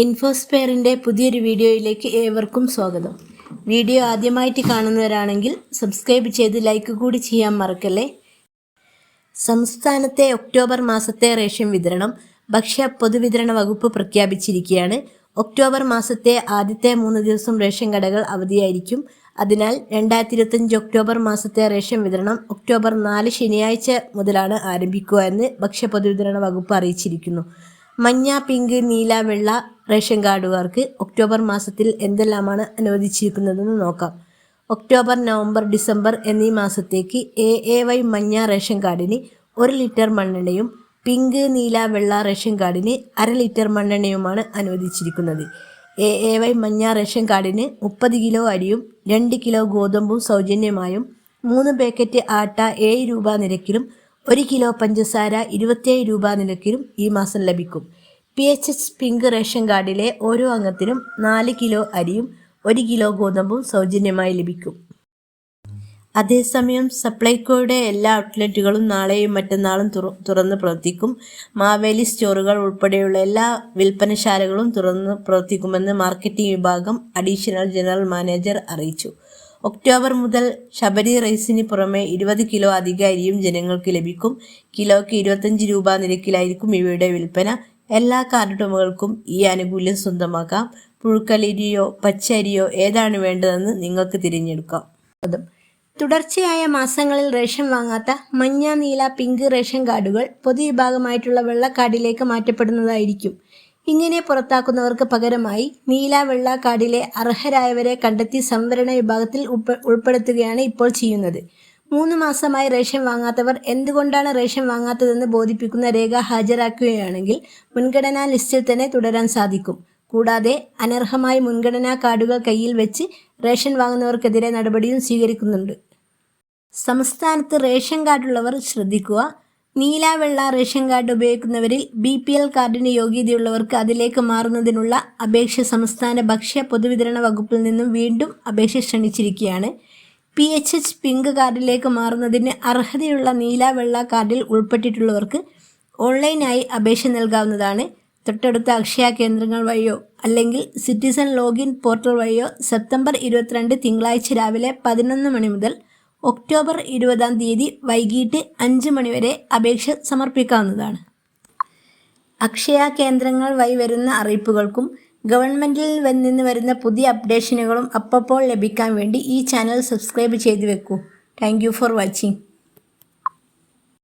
ഇൻഫോസ്പെയറിന്റെ പുതിയൊരു വീഡിയോയിലേക്ക് ഏവർക്കും സ്വാഗതം. വീഡിയോ ആദ്യമായിട്ട് കാണുന്നവരാണെങ്കിൽ സബ്സ്ക്രൈബ് ചെയ്ത് ലൈക്ക് കൂടി ചെയ്യാൻ മറക്കല്ലേ? സംസ്ഥാനത്തെ ഒക്ടോബർ മാസത്തെ റേഷൻ വിതരണം ഭക്ഷ്യ പൊതുവിതരണ വകുപ്പ് പ്രഖ്യാപിച്ചിരിക്കുകയാണ്. ഒക്ടോബർ മാസത്തെ ആദ്യത്തെ മൂന്ന് ദിവസം റേഷൻ കടകൾ അവധിയായിരിക്കും. അതിനാൽ രണ്ടായിരത്തി ഇരുപത്തഞ്ച് ഒക്ടോബർ മാസത്തെ റേഷൻ വിതരണം ഒക്ടോബർ നാല് ശനിയാഴ്ച മുതലാണ് ആരംഭിക്കുക എന്ന് ഭക്ഷ്യ പൊതുവിതരണ വകുപ്പ് അറിയിച്ചിരിക്കുന്നു. മഞ്ഞ പിങ്ക് നീല വെള്ള റേഷൻ കാർഡുകാർക്ക് ഒക്ടോബർ മാസത്തിൽ എന്തെല്ലാമാണ് അനുവദിച്ചിരിക്കുന്നതെന്ന് നോക്കാം. ഒക്ടോബർ നവംബർ ഡിസംബർ എന്നീ മാസത്തേക്ക് എ എ വൈ മഞ്ഞ റേഷൻ കാർഡിന് ഒരു ലിറ്റർ മണ്ണെണ്ണയും പിങ്ക് നീല വെള്ള റേഷൻ കാർഡിന് അര ലിറ്റർ മണ്ണെണ്ണയുമാണ് അനുവദിച്ചിരിക്കുന്നത്. എ എ വൈ മഞ്ഞ റേഷൻ കാർഡിന് മുപ്പത് കിലോ അരിയും രണ്ട് കിലോ ഗോതമ്പും സൗജന്യമായും മൂന്ന് പാക്കറ്റ് ആട്ട ഏഴ് രൂപ നിരക്കിലും ഒരു കിലോ പഞ്ചസാര ഇരുപത്തിയേഴ് രൂപ നിരക്കിലും ഈ മാസം ലഭിക്കും. P H H pink ration കാർഡിലെ ഓരോ അംഗത്തിനും നാല് കിലോ അരിയും ഒരു കിലോ ഗോതമ്പും സൗജന്യമായി ലഭിക്കും. അതേസമയം സപ്ലൈകോയുടെ എല്ലാ ഔട്ട്ലെറ്റുകളും നാളെയും മറ്റന്നാളും തുറ തുറന്ന് പ്രവർത്തിക്കും. മാവേലി സ്റ്റോറുകൾ ഉൾപ്പെടെയുള്ള എല്ലാ വിൽപ്പനശാലകളും തുറന്ന് പ്രവർത്തിക്കുമെന്ന് മാർക്കറ്റിംഗ് വിഭാഗം അഡീഷണൽ ജനറൽ മാനേജർ അറിയിച്ചു. ഒക്ടോബർ മുതൽ ശബരി റൈസിന് പുറമെ ഇരുപത് കിലോ അധിക അരിയും ജനങ്ങൾക്ക് ലഭിക്കും. കിലോയ്ക്ക് ഇരുപത്തഞ്ച് രൂപ നിരക്കിലായിരിക്കും ഇവയുടെ വിൽപ്പന. എല്ലാ കാർഡുടമകൾക്കും ഈ ആനുകൂല്യം സ്വന്തമാക്കാം. പുഴുക്കലരിയോ പച്ചരിയോ ഏതാണ് വേണ്ടതെന്ന് നിങ്ങൾക്ക് തിരഞ്ഞെടുക്കാം. അതും തുടർച്ചയായ മാസങ്ങളിൽ റേഷൻ വാങ്ങാത്ത മഞ്ഞ നീല പിങ്ക് റേഷൻ കാർഡുകൾ പൊതുവിഭാഗമായിട്ടുള്ള വെള്ള കാർഡിലേക്ക് മാറ്റപ്പെടുന്നതായിരിക്കും. ഇങ്ങനെ പുറത്താക്കുന്നവർക്ക് പകരമായി നീല വെള്ള കാർഡിലെ അർഹരായവരെ കണ്ടെത്തി സംവരണ വിഭാഗത്തിൽ ഉൾപ്പെ- ഉൾപ്പെടുത്തുകയാണ് ഇപ്പോൾ ചെയ്യുന്നത്. മൂന്ന് മാസമായി റേഷൻ വാങ്ങാത്തവർ എന്തുകൊണ്ടാണ് റേഷൻ വാങ്ങാത്തതെന്ന് ബോധിപ്പിക്കുന്ന രേഖ ഹാജരാക്കുകയാണെങ്കിൽ മുൻഗണനാ ലിസ്റ്റിൽ തന്നെ തുടരാൻ സാധിക്കും. കൂടാതെ അനർഹമായി മുൻഗണനാ കാർഡുകൾ കയ്യിൽ വെച്ച് റേഷൻ വാങ്ങുന്നവർക്കെതിരെ നടപടിയും സ്വീകരിക്കുന്നുണ്ട്. സംസ്ഥാനത്ത് റേഷൻ കാർഡുള്ളവർ ശ്രദ്ധിക്കുക. നീല വെള്ള റേഷൻ കാർഡ് ഉപയോഗിക്കുന്നവരിൽ ബി പി എൽ കാർഡിന് യോഗ്യതയുള്ളവർക്ക് അതിലേക്ക് മാറുന്നതിനുള്ള അപേക്ഷ സംസ്ഥാന ഭക്ഷ്യ പൊതുവിതരണ വകുപ്പിൽ നിന്നും വീണ്ടും അപേക്ഷ ക്ഷണിച്ചിരിക്കുകയാണ്. പി എച്ച് എച്ച് പിങ്ക് കാർഡിലേക്ക് മാറുന്നതിന് അർഹതയുള്ള നീല വെള്ള കാർഡിൽ ഉൾപ്പെട്ടിട്ടുള്ളവർക്ക് ഓൺലൈനായി അപേക്ഷ നൽകാവുന്നതാണ്. തൊട്ടടുത്ത അക്ഷയ കേന്ദ്രങ്ങൾ വഴിയോ അല്ലെങ്കിൽ സിറ്റിസൺ ലോഗിൻ പോർട്ടൽ വഴിയോ സെപ്റ്റംബർ ഇരുപത്തിരണ്ട് തിങ്കളാഴ്ച രാവിലെ പതിനൊന്ന് മണി മുതൽ ഒക്ടോബർ ഇരുപതാം തീയതി വൈകിട്ട് അഞ്ച് മണിവരെ അപേക്ഷ സമർപ്പിക്കാവുന്നതാണ്. അക്ഷയ കേന്ദ്രങ്ങൾ വഴി വരുന്ന അറിയിപ്പുകൾക്കും ഗവൺമെന്റിൽ നിന്ന് വരുന്ന പുതിയ അപ്ഡേഷനുകളും അപ്പോൾ ലഭിക്കാൻ വേണ്ടി ഈ ചാനൽ സബ്സ്ക്രൈബ് ചെയ്തു വെക്കൂ. Thank for watching.